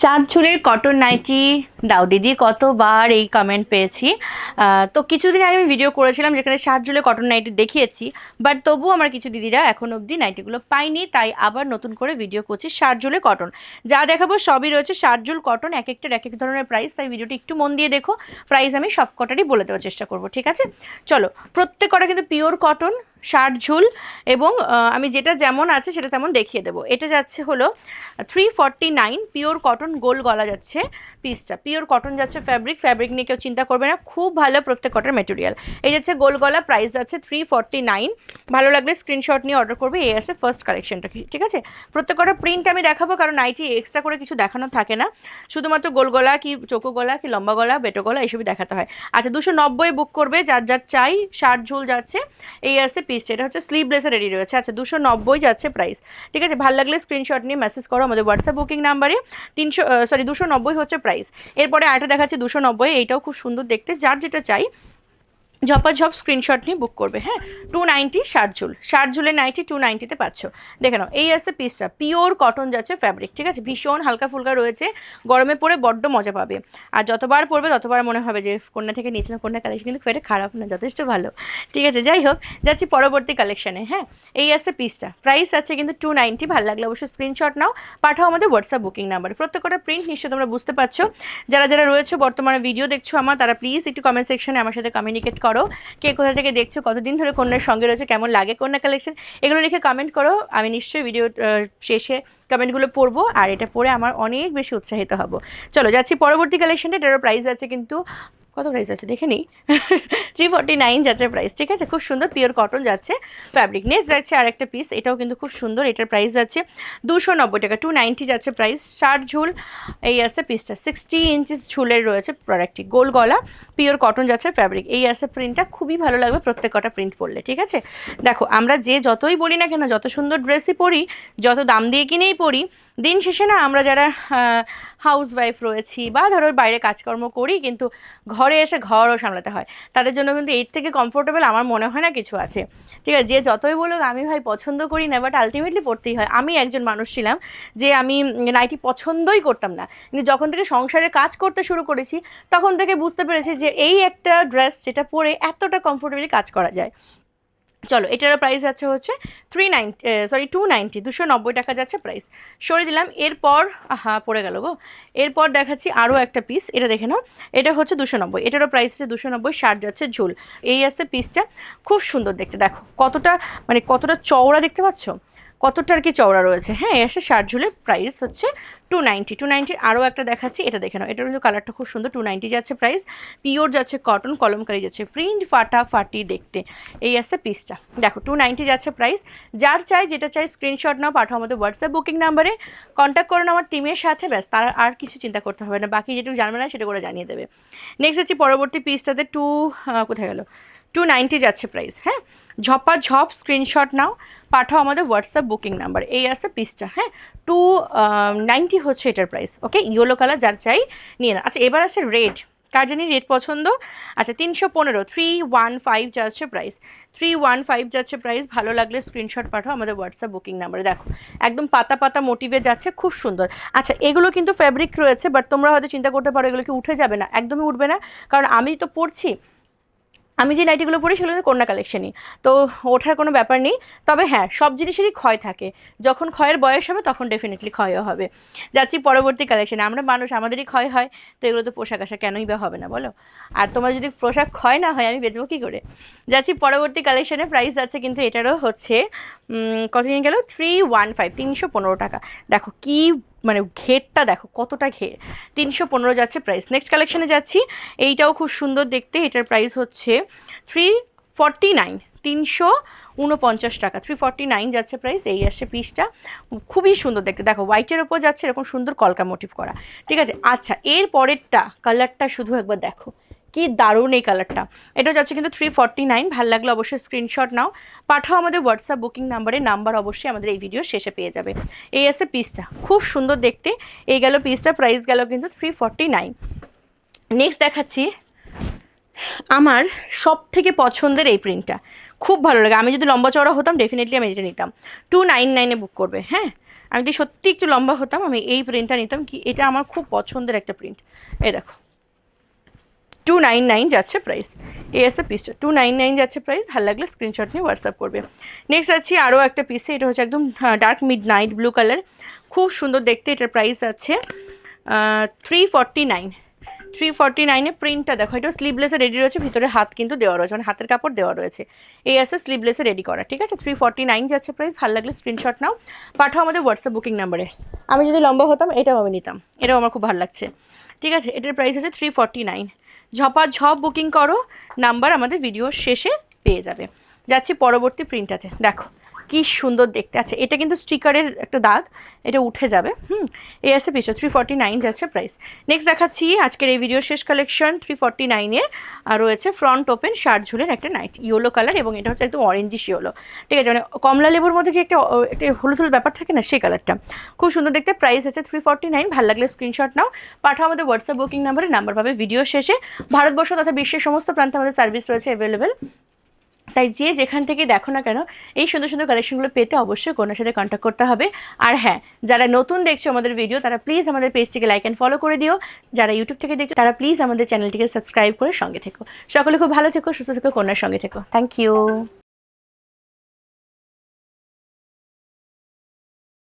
ষাট ঝুলের cotton nightie. দাও দিদি, কতবার এই কমেন্ট পেয়েছি। তো কিছুদিন আগে আমি ভিডিও করেছিলাম যেখানে ষাট ঝুলের কটন নাইটি দেখিয়েছি বাট তবুও আমার কিছু দিদিরা এখন অবধি নাইটিগুলো পাইনি তাই আবার নতুন করে ভিডিও করছি ষাট ঝুলের কটন। যা দেখাবো সবই রয়েছে ষাট ঝুল কটন এক একটার এক এক ধরনের প্রাইস তাই ভিডিওটি একটু মন দিয়ে দেখো। প্রাইস আমি সব কটারই বলে দেওয়ার চেষ্টা করব, ঠিক আছে? চলো প্রত্যেক কটা কিন্তু পিওর কটন ষাট ঝুল এবং আমি যেটা যেমন আছে সেটা তেমন দেখিয়ে দেবো। এটা যাচ্ছে হলো three forty nine pure cotton গোল গলা যাচ্ছে পিসটা পিওর কটন যাচ্ছে ফ্যাব্রিক ফ্যাব্রিক নিয়ে কেউ চিন্তা করবে না, খুব ভালো প্রত্যেক কটার মেটেরিয়াল এই যাচ্ছে গোল গলা প্রাইস যাচ্ছে থ্রি ফর্টি নাইন ভালো লাগলে স্ক্রিনশট নিয়ে অর্ডার করবে, এই আছে ফার্স্ট কালেকশনটা ঠিক আছে? প্রত্যেক কটা প্রিন্ট আমি দেখাবো, কারণ নাইটি এক্সট্রা করে কিছু দেখানো থাকে না। শুধুমাত্র গোল গলা কি চোখো গলা কি লম্বা গলা, বেটো গলা, এইসবই দেখাতে হয়। আচ্ছা দুশো নব্বই বুক করবে, যার যার চাই, ষাট ঝুল যাচ্ছে, এই আসছে পিসটা এটা হচ্ছে স্লিভলেসে রেডি রয়েছে। আচ্ছা দুশো নব্বই যাচ্ছে প্রাইস ঠিক আছে, ভালো লাগলে স্ক্রিনশট নিয়ে মেসেজ করো আমাদের হোয়াটসঅ্যাপ বুকিং নাম্বারে তিনশো সরি দুশো নব্বই হচ্ছে প্রাইস এরপরে আরেকটা দেখাচ্ছে দুশো নব্বই, এইটাও খুব সুন্দর দেখতে। যার যেটা চাই ঝপাঝপ স্ক্রিনশট নিয়ে বুক করবে হ্যাঁ? টু নাইনটি ষাট ঝুল ষাট ঝুলের নাইটি টু নাইনটিতে পাচ্ছ। দেখে নাও, এই আসছে পিসটা পিওর কটন যাচ্ছে ফ্যাব্রিক ঠিক আছে? ভীষণ হালকা ফুলকা রয়েছে, গরমে পরে বড্ড মজা পাবে। আর যতবার পরবে ততবার মনে হবে যে কন্যা থেকে নিয়েছিলাম কন্যা কালেকশন কিন্তু খুব খারাপ না, যথেষ্ট ভালো। ঠিক আছে, যাই হোক, যাচ্ছি পরবর্তী কালেকশানে হ্যাঁ? এই আসছে পিসটা প্রাইস আছে কিন্তু টু নাইনটি ভালো লাগলে অবশ্যই স্ক্রিনশট নাও। পাঠাও আমাদের হোয়াটসঅ্যাপ বুকিং নাম্বার প্রত্যেকটা প্রিন্ট নিশ্চয়ই তোমরা বুঝতে পারছ। যারা যারা রয়েছে বর্তমানে ভিডিও দেখছ আমার, তারা প্লিজ একটু কমেন্ট সেকশনে আমার সাথে কমিউনিকেট করো। কে কোথা থেকে দেখছ, কতদিন ধরে কন্যার সঙ্গে রয়েছে, কেমন লাগে কন্যা কালেকশন এগুলো লিখে কমেন্ট করো। আমি নিশ্চয়ই ভিডিও শেষে কমেন্টগুলো পড়ব, আর এটা পড়ে আমার অনেক বেশি উৎসাহিত হব। চলো, যাচ্ছি পরবর্তী কালেকশনটা এটারও প্রাইস আছে কিন্তু কত প্রাইস আছে? দেখে নিই। থ্রি ফর্টি নাইন যাচ্ছে প্রাইস ঠিক আছে? খুব সুন্দর পিওর কটন যাচ্ছে। ফ্যাব্রিক নেক্সট যাচ্ছে আর একটা পিস এটাও কিন্তু খুব সুন্দর, এটার প্রাইস যাচ্ছে দুশো নব্বই টাকা টু নাইনটি যাচ্ছে প্রাইস ষাট ঝুল, এই আসছে পিসটা সিক্সটি ইঞ্চিস ঝুলের রয়েছে প্রোডাক্টটি গোল গলা পিওর কটন যাচ্ছে ফ্যাব্রিক এই আসছে প্রিন্টটা খুবই ভালো লাগবে প্রত্যেক কটা প্রিন্ট পরলে, ঠিক আছে? দেখো, আমরা যে যতই বলি না কেন, যত সুন্দর ড্রেসই পরি, যত দাম দিয়ে কিনেই পরি, দিন শেষে না আমরা যারা হাউস ওয়াইফ রয়েছি বা ধরো বাইরে কাজকর্ম করি, কিন্তু ঘরে এসে ঘরও সামলাতে হয়। তাদের জন্য কিন্তু এর থেকে কমফোর্টেবল আমার মনে হয় না কিছু আছে। ঠিক আছে, যে যতই বলুক আমি ভাই পছন্দ করি না বাট আলটিমেটলি পড়তেই হয়। আমি একজন মানুষ ছিলাম যে আমি নাইটি পছন্দই করতাম না। কিন্তু যখন থেকে সংসারের কাজ করতে শুরু করেছি, তখন থেকে বুঝতে পেরেছি যে এই একটা ড্রেস যেটা পরে এতটা কমফোর্টেবলি কাজ করা যায়। চলো, এটারও প্রাইস যাচ্ছে হচ্ছে three ninety sorry two ninety দুশো নব্বই টাকা যাচ্ছে প্রাইস সরে দিলাম, এরপর হ্যাঁ পড়ে গেল গো। এরপর দেখাচ্ছি আরও একটা পিস এটা দেখে নাও। এটা হচ্ছে দুশো নব্বই, এটারও প্রাইস হচ্ছে দুশো নব্বই, ষাট যাচ্ছে ঝোল। এই আছে পিসটা খুব সুন্দর দেখতে, দেখো, কতটা মানে কতটা চওড়া দেখতে পাচ্ছ? কতটা আর কি চওড়া রয়েছে? হ্যাঁ এসে ষাট ঝুলের প্রাইস হচ্ছে টু নাইনটি টু নাইনটির আরও একটা দেখাচ্ছি, এটা দেখে নাও। এটার কিন্তু কালারটা খুব সুন্দর টু নাইনটি যাচ্ছে প্রাইস পিওর যাচ্ছে কটন কলমকারি যাচ্ছে প্রিন্ট ফাটা, ফাটি দেখতে। এই আসছে পিসটা দেখো টু নাইনটি যাচ্ছে প্রাইস যার চাই, যেটা চাই স্ক্রিনশট নাও, পাঠাও আমাদের হোয়াটসঅ্যাপ বুকিং নাম্বারে কন্ট্যাক্ট করুন আমার টিমের সাথে, ব্যাস, তার আর কিছু চিন্তা করতে হবে না, বাকি যেটুকু জানবে না সেটা করে জানিয়ে দেবে। নেক্সট হচ্ছে পরবর্তী পিসটাতে টু কোথায় গেল? টু নাইনটি যাচ্ছে প্রাইস হ্যাঁ? ঝপা ঝপ স্ক্রিনশট নাও, পাঠাও আমাদের হোয়াটসঅ্যাপ বুকিং নাম্বার এই আছে পিসটা হ্যাঁ? টু নাইনটি হচ্ছে এটার প্রাইস ওকে ইয়েলো কালার যার চাই, নিয়ে না আচ্ছা এবার আছে রেড কার জানি রেড পছন্দ? আচ্ছা তিনশো পনেরো থ্রি ওয়ান ফাইভ যাচ্ছে প্রাইস থ্রি ওয়ান ফাইভ যাচ্ছে প্রাইস ভালো লাগলে স্ক্রিনশট পাঠাও আমাদের হোয়াটসঅ্যাপ বুকিং নাম্বারে দেখো। একদম পাতা পাতা মোটিভে যাচ্ছে, খুব সুন্দর। আচ্ছা এগুলো কিন্তু ফ্যাব্রিক রয়েছে বাট তোমরা হয়তো চিন্তা করতে পারো, এগুলো কি উঠে যাবে না? একদমই উঠবে না, কারণ আমি তো পড়ছি আমি যে নাইটিগুলো পরি সেগুলো কন্যা কালেকশনই তো ওঠার কোনো ব্যাপার নেই। তবে হ্যাঁ সব জিনিসেরই ক্ষয় থাকে। যখন ক্ষয়ের বয়স হবে তখন ডেফিনেটলি ক্ষয়ও হবে। যাচ্ছি পরবর্তী কালেকশনে আমরা মানুষ আমাদেরই ক্ষয় হয়। তো এগুলো তো পোশাক আশাক কেনই বা হবে না বলো? আর তোমার যদি পোশাক ক্ষয় না হয় আমি বেচবো কী করে? যাচ্ছি পরবর্তী কালেকশনে প্রাইস আছে কিন্তু এটারও হচ্ছে উম, কত নিয়ে গেল? থ্রি ওয়ান ফাইভ তিনশো পনেরো টাকা। দেখো কি মানে ঘেরটা দেখো কতটা ঘের। তিনশো পনেরো যাচ্ছে প্রাইস নেক্সট কালেকশানে যাচ্ছি। এইটাও খুব সুন্দর দেখতে। এটার প্রাইস হচ্ছে থ্রি ফর্টি নাইন তিনশো ঊনপঞ্চাশ টাকা। থ্রি ফর্টি নাইন যাচ্ছে প্রাইস এই আসছে পিসটা খুবই সুন্দর দেখতে। দেখো হোয়াইটের ওপর যাচ্ছে এরকম সুন্দর কলকা মোটিভ করা। ঠিক আছে? আচ্ছা এর পরেরটা কালারটা শুধু একবার দেখো। কি দারুণ এই কালারটা এটা যাচ্ছে কিন্তু থ্রি ফর্টি নাইন ভালো লাগলে অবশ্যই স্ক্রিনশট নাও। পাঠাও আমাদের হোয়াটসঅ্যাপ বুকিং নাম্বারে নাম্বার অবশ্যই আমাদের এই ভিডিও শেষে পেয়ে যাবে। এই আছে পিসটা খুব সুন্দর দেখতে। এই গেল পিসটা প্রাইস গেল কিন্তু থ্রি ফর্টি নাইন নেক্সট দেখাচ্ছি আমার সব থেকে পছন্দের এই প্রিন্টটা খুব ভালো লাগে। আমি যদি লম্বা চওড়া হতাম ডেফিনেটলি আমি এটা নিতাম। টু নাইন নাইনে বুক করবে হ্যাঁ? আমি যদি সত্যি একটু লম্বা হতাম, আমি এই প্রিন্টটা নিতাম কি, এটা আমার খুব পছন্দের একটা প্রিন্ট এই দেখো। টু নাইন নাইন যাচ্ছে প্রাইস এই আছে পিসটা টু। নাইন নাইন যাচ্ছে প্রাইস ভালো লাগলে স্ক্রিনশট নিয়ে হোয়াটসঅ্যাপ করবে। নেক্সট আছে আরও একটা পিসে এটা হচ্ছে একদম dark midnight blue colour খুব সুন্দর দেখতে এটার প্রাইস আছে three forty nine three forty নাইনে প্রিন্টটা দেখো। এটা স্লিভলেসে রেডি রয়েছে। ভিতরে হাত কিন্তু দেওয়া রয়েছে। মানে হাতের কাপড় দেওয়া রয়েছে। এই আছে স্লিভলেসে রেডি করা। ঠিক আছে? থ্রি ফর্টি নাইন যাচ্ছে প্রাইস ভালো লাগলে স্ক্রিনশট নাও। পাঠাও আমাদের হোয়াটসঅ্যাপ বুকিং নাম্বারে আমি যদি লম্বা হতাম, এটাও আমি নিতাম। এটাও আমার খুব ভালো লাগছে। ঠিক আছে? এটার প্রাইস আছে থ্রি ফর্টি নাইন ঝপা ঝপ বুকিং করো নাম্বার আমাদের ভিডিও শেষে পেয়ে যাবে। যাচ্ছি পরবর্তী প্রিন্টটাতে দেখো কি সুন্দর দেখতে আছে। এটা কিন্তু স্টিকারের একটা দাগ, এটা উঠে যাবে। হুম এ আছে পিছনে থ্রি ফর্টি নাইন যাচ্ছে প্রাইস নেক্সট দেখাচ্ছি, আজকের এই ভিডিও শেষ কালেকশন থ্রি ফর্টি নাইনের আর রয়েছে ফ্রন্ট ওপেন শার্ট ঝুলের একটা নাইট ইয়েলো কালার এবং এটা হচ্ছে একদম অরেঞ্জিশ ইয়েলো ঠিক আছে মানে কমলা লেবুর মধ্যে যে একটা একটা হলুদ হলুদ ব্যাপার থাকে না, সেই কালারটা খুব সুন্দর দেখতে প্রাইস আছে থ্রি ফর্টি নাইন ভালো লাগলে স্ক্রিনশট নাও। পাঠাও আমাদের হোয়াটসঅ্যাপ বুকিং নাম্বারে নাম্বার পাবে ভিডিও শেষে। ভারতবর্ষ তথা বিশ্বের সমস্ত প্রান্তে আমাদের সার্ভিস রয়েছে অ্যাভেলেবেল তাই যে যেখান থেকে দেখো না কেন, এই সুন্দর সুন্দর কালেকশনগুলো পেতে অবশ্যই কোনো সাথে কন্ট্যাক্ট করতে হবে। আর হ্যাঁ যারা নতুন দেখছ আমাদের ভিডিও তারা প্লিজ আমাদের পেজটিকে লাইক অ্যান্ড ফলো করে দিও। যারা ইউটিউব থেকে দেখছ, তারা প্লিজ আমাদের চ্যানেলটিকে সাবস্ক্রাইব করে সঙ্গে থেকো। সকলে খুব ভালো থেকো, সুস্থ থেকো কোনার সঙ্গে থেকো। Thank you